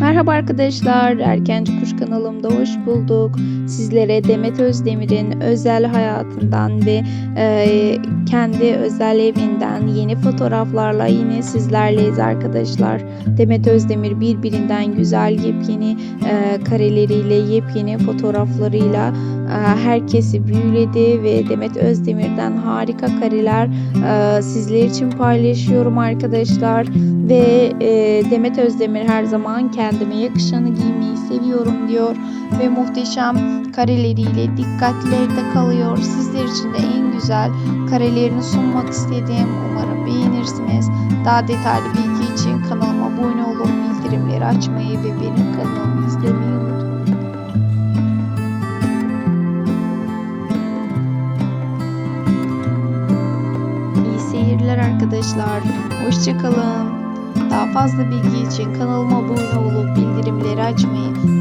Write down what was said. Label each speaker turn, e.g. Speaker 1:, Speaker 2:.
Speaker 1: Merhaba arkadaşlar, Erkenci Kuş kanalımda hoş bulduk. Sizlere Demet Özdemir'in özel hayatından ve e, kendi özel evinden yeni fotoğraflarla yine sizlerleyiz arkadaşlar. Demet Özdemir birbirinden güzel yepyeni e, kareleriyle, yepyeni fotoğraflarıyla herkesi büyüledi ve Demet Özdemir'den harika kareler e, sizler için paylaşıyorum arkadaşlar. Ve e, Demet Özdemir her zaman kendime yakışanı giymeyi seviyorum diyor ve muhteşem kareleriyle dikkatlerde kalıyor. Sizler için de en güzel karelerini sunmak istedim. Umarım beğenirsiniz. Daha detaylı bilgi için kanalıma abone olup bildirimleri açmayı ve benim kanalımı izlemeyi Seyirler arkadaşlar. Hoşçakalın. Daha fazla bilgi için kanalıma abone olup bildirimleri açmayı